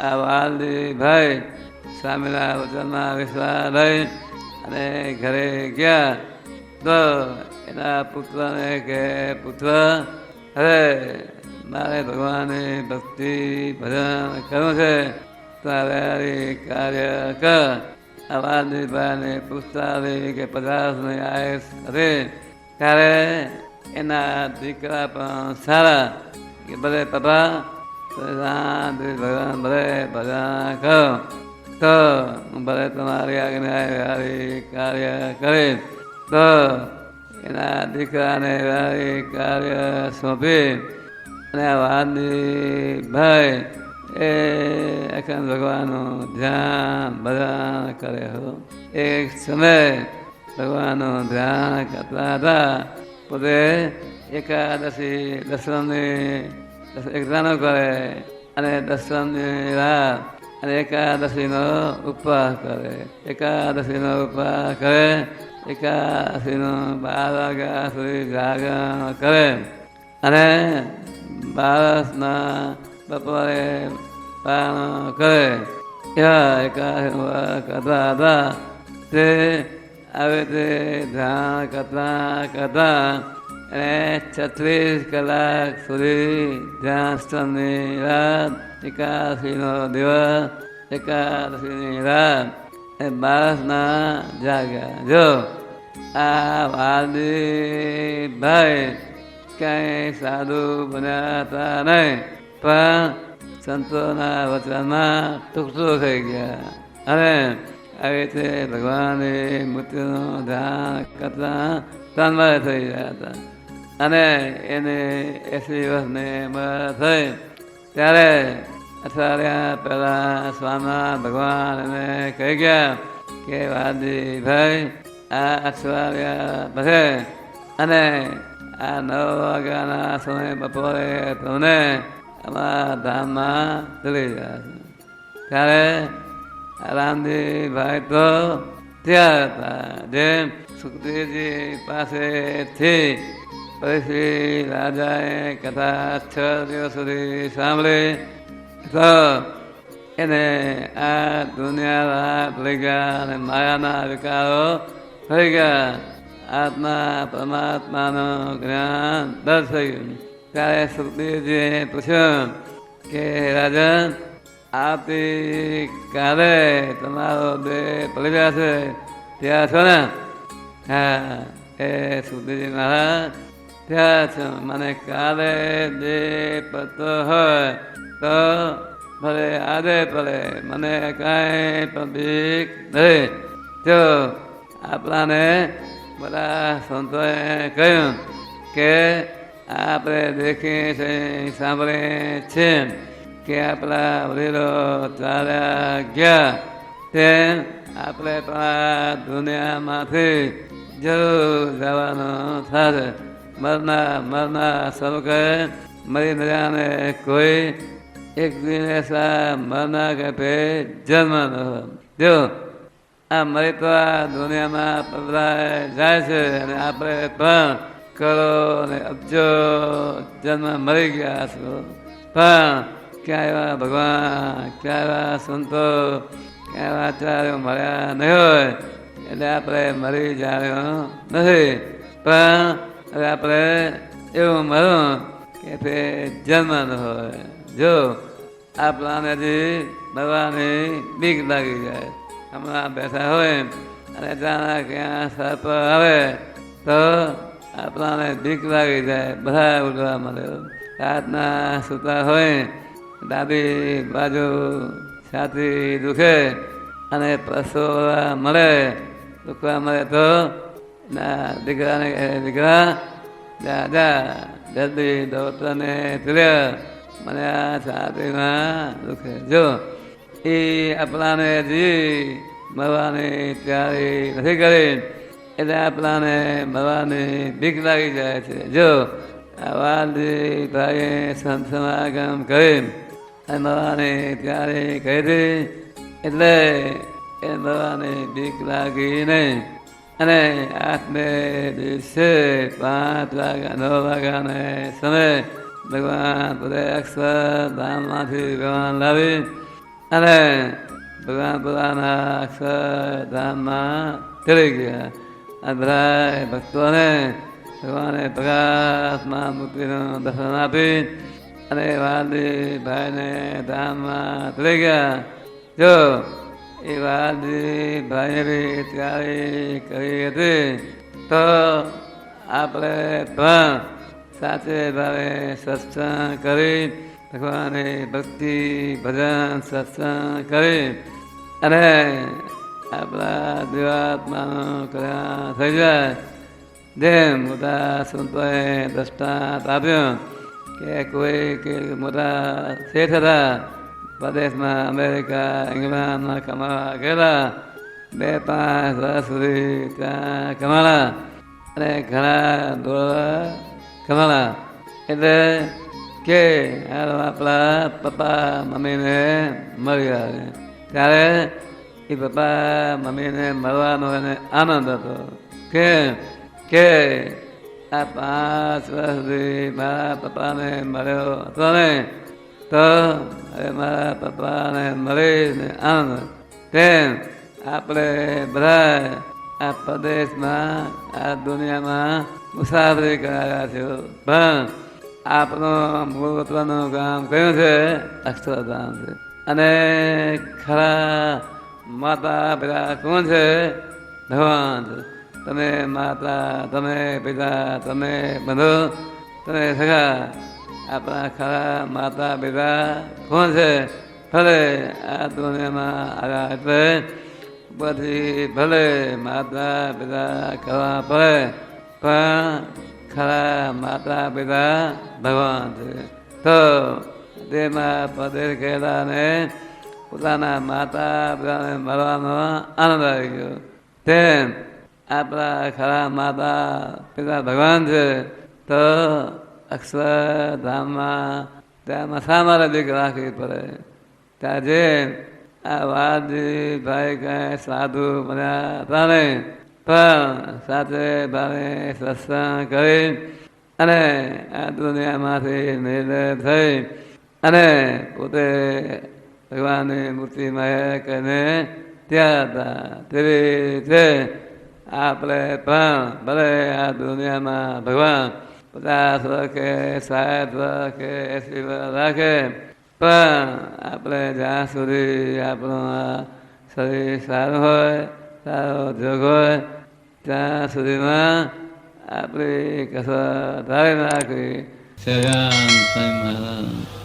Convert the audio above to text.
આ વાલજીભાઈ સ્વામીના વચનમાં વિશ્વાસ લઈ અને ઘરે ગયા તો એના પુત્રને કે પુત્ર હવે મારે ભગવાનની ભક્તિ ભજન કરવું છે. તારે કાર્ય કર. આ વાલજીભાઈને પૂછતા હતી કે પચાસની આયુષ હતી. ત્યારે એના દીકરા પણ સારા. કે ભલે પપ્પા ભગવાન ભલે ભગવાન ક તો ભલે તમારી આજ્ઞા વ્યારી કાર્ય કરે તો એના દીકરાને વ્યારી કાર્ય સોંપી અને વાદની ભાઈ એ અખંડ ભગવાનનું ધ્યાન ભજન કરે હો એક સમય ભગવાનનું ધ્યાન કરતા હતા પોતે એકાદશી દસમની એક્ઝામો કરે અને દસરાની રાત અને એકાદશીનો ઉપવાસ કરે એકાદશીનો ઉપવાસ કરે એકાદશીનો બાર વાગ્યા સુધી જાગરણ કરે અને બારસના બપોરે પારણ કરે એવા એકાદશી કરતા હતા તે આવે તે ધ્યાન કરતા કરતા અને છત્રીસ કલાક સુધી ધ્યાનસ્થાનની રાત એકાદશીનો દિવસ એકાદશીની રાત એ બારસના જાગ્યા જો આ વાદી ભાઈ કંઈ સાધુ બન્યા હતા નહીં પણ સંતોના વચનમાં ટૂંકટું થઈ ગયા અને આવી રીતે ભગવાનની મૂર્તિનું ધ્યાન કરતા તન્મય થઈ ગયા હતા અને એને એસી વર્ષની થઈ. ત્યારે અઠવાડિયા પહેલાં સ્વામા ભગવાન એને કહી ગયા કે વાદી ભાઈ, આ અઠવાડિયા પછે અને આ નવ વાગ્યાના સમય બપોરે તમને અમારા ધામમાં ચલી ગયા ત્યારે રામજીભાઈ તો ત્યાં હતા. જે સુખદેવજી પાસેથી પછી રાજાએ કથા છ દિવસ સુધી સાંભળી. તો એને આ દુનિયા રાત લઈ ગયા અને માયાના વિકારો થઈ ગયા. આત્મા પરમાત્માનું જ્ઞાન દર્શ થયું ત્યારે સુખદેવજીએ પૂછ્યું કે રાજન આવતી કાલે તમારો દેહ પડી છે ત્યાં છો ને? હા, એ સુખદેવજી મહારાજ છો મને કાલે દે હોય તો ભલે આજે પડે મને કાંઈ બીક નહીં. જો આપણાને બધા સંતોએ કહ્યું કે આપણે દેખીએ છીએ સાંભળીએ છીએ કે આપણા વડીલો ચાલ્યા ગયા. તે આપણે પણ દુનિયામાંથી જરૂર જવાનું થશે મરના મરના સૌ કહે મરી નજાને કોઈ એક દિવસ આ મરના કે પે જન્મ ન જો, આ મરી તો આ દુનિયામાં પધરાય જાય છે અને આપણે પણ કરો અને અબજો જન્મ મરી ગયા છો. પણ ક્યાં એવા ભગવાન, ક્યાં એવા સંતો, ક્યાં એવા આચાર્યો મળ્યા નહીં હોય, એટલે આપણે મરી જાણ્યો નથી. પણ હવે આપણે એવું મળું કે તે જન્મ હોય. જો આપણાને જે ભગવાનની બીક લાગી જાય. હમણાં બેઠા હોય અને જાણા ક્યાં સર્પ આવે, તો આપણાને બીક લાગી જાય. બધા ઉડવા મળે રાતના સૂતા હોય ડાબી બાજુ છાતી દુખે અને પસોવા મળે, દુખવા મળે તો દીકરાને દીકરા દાદા જલ્દી દોતને તુલ્ય, મને આ છાતીમાં દુખે જો, એ આપણાને જી મરવાની તૈયારી નથી કરી, એટલે આપણાને મરવાની બીક લાગી જાય છે. જો આ વાલજી ભાઈએ સંત સમાગમ કરી, અને મરવાની તૈયારી કરી એટલે એ મરવાની બીક લાગી નહીં. અને આઠમે દિવસે પાંચ વાગ્યા, નવ વાગ્યાને સમય ભગવાન પોતે અક્ષર ધામમાંથી ભગવાન લાવી અને ભગવાન પોતાના અક્ષરધામમાં ચડી ગયા. બધા ભક્તોને ભગવાને પ્રકાશમાં મૂર્તિનું દર્શન આપી અને વાલજી ભાઈને ધામમાં ચડી ગયા. જો એ વાત ભાઈ તૈયારી કરી હતી. તો આપણે પણ સાચે ભાવે સત્સંગ કરી ભગવાનની ભક્તિ, ભજન, સત્સંગ કરી અને આપણા જીવાત્માનું કલ્યાણ થઈ જાય. જેમ મોટા સંતોએ દ્રષ્ટાંત આપ્યો કે કોઈ કે મોટા શેઠ હતા પ્રદેશમાં અમેરિકા ઇંગ્લેન્ડમાં કમાવા ગયેલા બે પાંચ વર્ષ સુધી ત્યાં કમાલા અને ઘણા ડોલર કમાલા એટલે કે હાલ આપણા પપ્પા મમ્મીને મળી આવે ત્યારે એ પપ્પા મમ્મીને મળવાનો એને આનંદ હતો કે કે આ પાંચ વર્ષ સુધી મારા પપ્પાને મળ્યો હતો ને તો હવે મારા પપ્પાને મળીને આનંદ તેમ આપણે બધા આ પ્રદેશમાં, આ દુનિયામાં મુસાફરી કરાયા છો. પણ આપણું મૂળત્વનું ગામ કયું છે? અક્ષરધામ છે. અને ખરા માતા પિતા કોણ છે? ભગવાન તમે માતા, તમે પિતા, તમે બધો, તમે સગા આપણા ખરા માતા પિતા કોણ છે ભલે આ દુનિયામાં આવ્યા એટલે પછી ભલે માતા પિતા કરવા પડે પણ ખરા માતા પિતા ભગવાન છે તો તેમાં પદે ગયેલા પોતાના માતા પિતાને મળવાનો આનંદ આવી ગયો તેમ આપણા ખરા માતા પિતા ભગવાન છે. તો અક્ષરધામમાં ત્યાં શા મારે દીક રાખવી પડે ત્યાં જે આ વાદજી ભાઈ કાંઈ સાધુ બન્યા હતા ને પણ સાથે ભાવે સત્સંગ કરી અને આ દુનિયામાંથી નિર્ણય થઈ અને પોતે ભગવાનની મૂર્તિમાં કહીને ત્યાં હતા તેવી રીતે આપણે પણ ભલે આ દુનિયામાં ભગવાન પચાસ વર્ષે સાઠ વર્ષે એસી રાખે પણ આપણે જ્યાં સુધી આપણું આ શરીર સારું હોય, સારો જોગ હોય, ત્યાં સુધીમાં આપણી કસરત ધારી નાખવી મહારાજ.